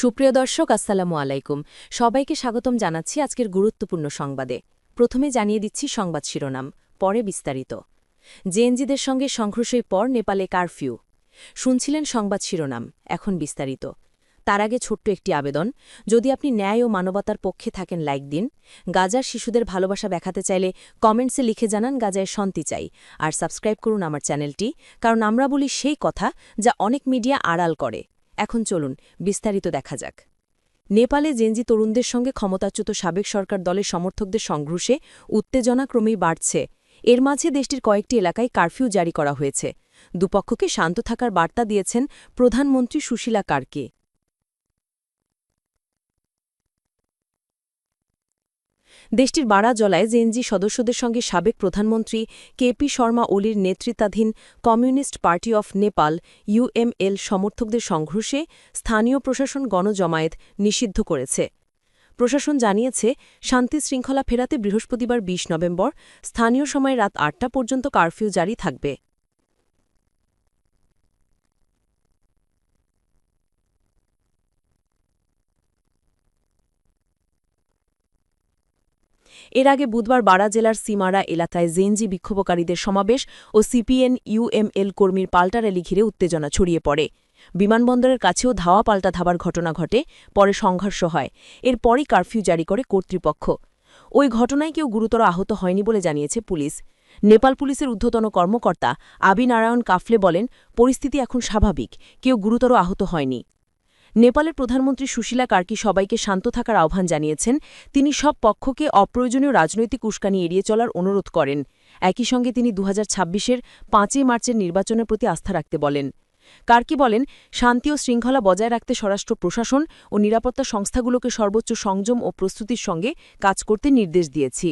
সুপ্রিয় দর্শক, আসসালামু আলাইকুম। সবাইকে স্বাগতম জানাচ্ছি আজকের গুরুত্বপূর্ণ সংবাদে। প্রথমে জানিয়ে দিচ্ছি সংবাদ শিরোনাম, পরে বিস্তারিত। জেএনজিদের সঙ্গে সংঘর্ষের পর নেপালে কারফিউ। শুনছিলেন সংবাদ শিরোনাম, এখন বিস্তারিত। তার আগে ছোট্ট একটি আবেদন, যদি আপনি ন্যায় ও মানবতার পক্ষে থাকেন লাইক দিন, গাজার শিশুদের ভালোবাসা দেখাতে চাইলে কমেন্টসে লিখে জানান গাজায় শান্তি চাই। আর সাবস্ক্রাইব করুন আমার চ্যানেলটি, কারণ আমরা বলি সেই কথা যা অনেক মিডিয়া আড়াল করে। এখন চলুন, বিস্তারিত দেখা যাক। নেপালে জেনজি তরুণদের সঙ্গে ক্ষমতাচ্যুত সাবেক সরকার দলের সমর্থকদের সংঘর্ষে উত্তেজনা ক্রমেই বাড়ছে। এর মাঝে দেশটির কয়েকটি এলাকায় কারফিউ জারি করা হয়েছে। দুপক্ষকে শান্ত থাকার বার্তা দিয়েছেন প্রধানমন্ত্রী সুশীলা কার্কে। দেশটির বাড়া জলায় জেএনজি সদস্যদের সঙ্গে সাবেক প্রধানমন্ত্রী কেপি শর্মা ওলির নেতৃত্বাধীন communist party of Nepal UML সমর্থকদের সংঘর্ষে স্থানীয় প্রশাসন গণজমায়েত নিষিদ্ধ করেছে। প্রশাসন জানিয়েছে, শান্তি শৃঙ্খলা ফেরাতে বৃহস্পতিবার ২০ নভেম্বর, স্থানীয় সময় রাত আটটা পর্যন্ত কারফিউ জারি থাকবে। এর আগে বুধবার বারা জেলার সিমারা এলাকায় জেনজি বিক্ষোভকারীদের সমাবেশ ও সিপিএন ইউএমএল কর্মীর পাল্টা র্যালি ঘিরে উত্তেজনা ছড়িয়ে পড়ে। বিমানবন্দরের কাছেও ধাওয়া পাল্টা ধাবার ঘটনা ঘটে, পরে সংঘর্ষ হয়। এরপরই কারফিউ জারি করে কর্তৃপক্ষ। ওই ঘটনায় কেউ গুরুতর আহত হয়নি বলে জানিয়েছে পুলিশ। নেপাল পুলিশের ঊর্ধ্বতন কর্মকর্তা আবি নারায়ণ কাফলে বলেন, পরিস্থিতি এখন স্বাভাবিক। কেউ গুরুতর আহত হয়নি। নেপালের প্রধানমন্ত্রী সুশীলা কার্কি সবাইকে শান্ত থাকার আহ্বান জানিয়েছেন। তিনি সব পক্ষকে অপ্রয়োজনীয় রাজনৈতিক উস্কানি এড়িয়ে চলার অনুরোধ করেন। একই সঙ্গে তিনি দু হাজার ছাব্বিশের পাঁচই মার্চের নির্বাচনের প্রতি আস্থা রাখতে বলেন। কার্কি বলেন, শান্তি ও শৃঙ্খলা বজায় রাখতে স্বরাষ্ট্র প্রশাসন ও নিরাপত্তা সংস্থাগুলোকে সর্বোচ্চ সংযম ও প্রস্তুতির সঙ্গে কাজ করতে নির্দেশ দিয়েছি।